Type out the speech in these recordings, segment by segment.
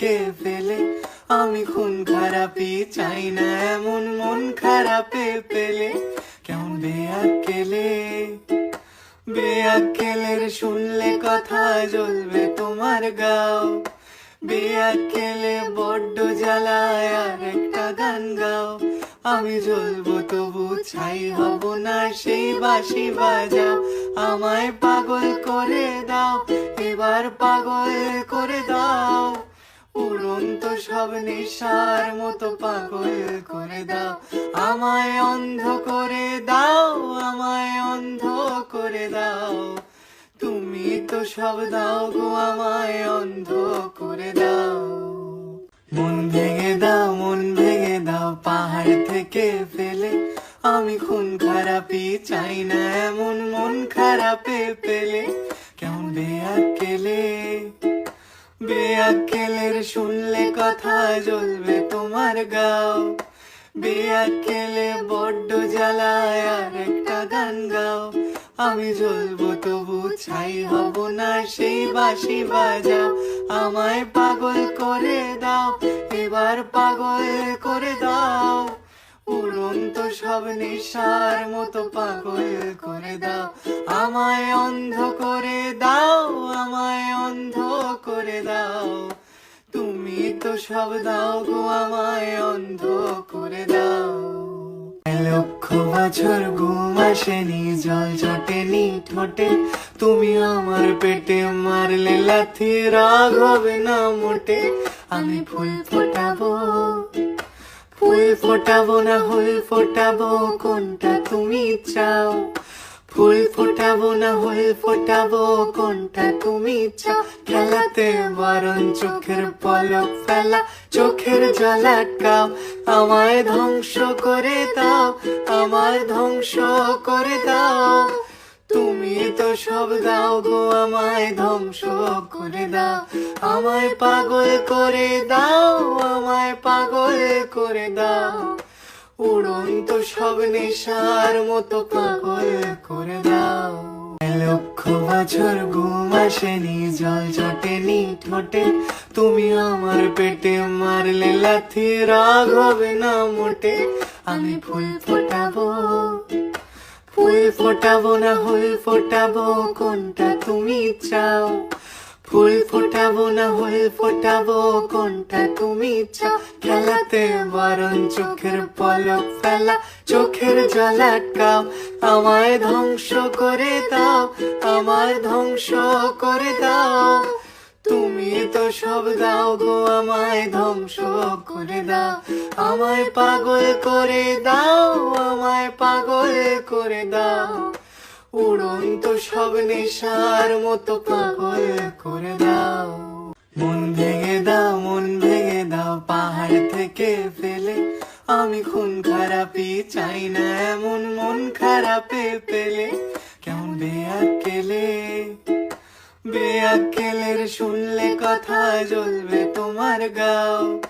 থেকে ফেলে? আমি খুন খারাপই চাই না, এমন মন খারাপে পেলে। কেমন বেয়াকেলে বেয়াকেলের শুনলে কথা জ্বলবে তোমার গাও। বেয়াকেলে বড্ড জ্বালায় আর একটা গান গাও। আমি জ্বলবো তবু ছাই হব না, সেই বাসি বাজাও। আমায় পাগল করে দাও, এবার পাগল করে দাও। উড়ন্ত সব নেশার মতো পাগল করে দাও। আমায় অন্ধ করে দাও, আমায় অন্ধ করে দাও। তুমি তো সব দাও গো, আমায় অন্ধ করে দাও। মন ভেঙে দাও, মন ভেঙে দাও, পাহাড় থেকে ফেলে। আমি খুন খারাপই চাই না, এমন মন খারাপে পেলে। কেমন বেয়াকেলে বেয়াকেলের শুনলে কথা জ্বলবে তোমার গাও। বেয়াকেলে বড্ড জ্বালায় আর একটা গান গাও। আমি জ্বলবো তবু ছাই হব না, সেই বাসি বাজাও। আমায় পাগল করে দাও, এবার পাগল করে দাও। উড়ন্ত সব নেশার মতো পাগল করে দাও। আমায় অন্ধ করে দাও। দাও। তুমি তো সব দাও গো আমায় অন্ধ করে দাও লক্ষ বছর ঘুম আসেনি, জল জটেনি ঠোঁটে। তুমি আমার পেটে মারলে লাথি, রাগ হবে না মোটে। আমি ফুল ফোটাবো ফুল ফোটাবো না, ফুল ফোটাবো, কোনটা তুমি চাও? ফুল ফোটাবো না ফুল ফোটাবো, কোনটা তুমি চাও? খেলাতে বারণ, চোখের পলক ফেলা, চোখের জল আমায় ধ্বংস করে দাও, আমায় ধ্বংস করে দাও। তুমি তো সব দাও গো, আমায় ধ্বংস করে দাও। আমায় পাগল করে দাও, আমায় পাগল করে দাও। উড়ন্ত সব নেশার মতো পাগল করে দাও। লক্ষ বছর ঘুম আসেনি, জল জটেনি ঠোঁটে। তুমি আমার পেটে মারলে লাথি, রাগ হবে না মোটে। আমি ফুল ফোটাবো ফুল ফোটাবো না, ফুল ফোটাবো, কোনটা তুমি চাও? ফুল ফোটাবো না ফুল ফোটাবো, কোনটা তুমি চাও? খেলাতে বারণ চোখের পলক ফেলা, চোখের জল আমায় ধ্বংস করে দাও, আমায় ধ্বংস করে দাও। তুমি তো সব দাও গো, আমায় ধ্বংস করে দাও। আমায় পাগল করে দাও, আমায় পাগল করে দাও। উড়ন্ত সব নেশার মতো পাগল করে দাও। মন ভেঙে দাও, মন ভেঙে দাও, পাহাড় থেকে ফেলে। আমি খুন খারাপই চাই না, এমন মন খারাপে পেলে। কেমন বেয়াকেলে বেয়াকেলের শুনলে কথা জ্বলবে তোমার গাও।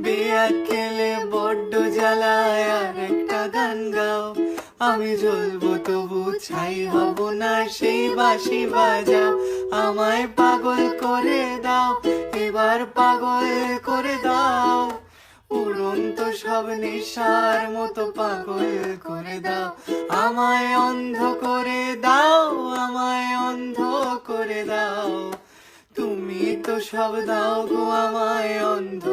বেয়াকেলে বড্ড জ্বালায় আর একটা গান গাও। আমি জ্বলবো তবু ছাই হব না, সেই বাসি বাজাও। আমায় পাগল করে দাও, এবার পাগল করে দাও। উড়ন্ত সব নেশার মতো পাগল করে দাও। আমায় অন্ধ করে দাও, আমায় অন্ধ করে দাও। তুমি তো সব দাও গো, আমায় অন্ধ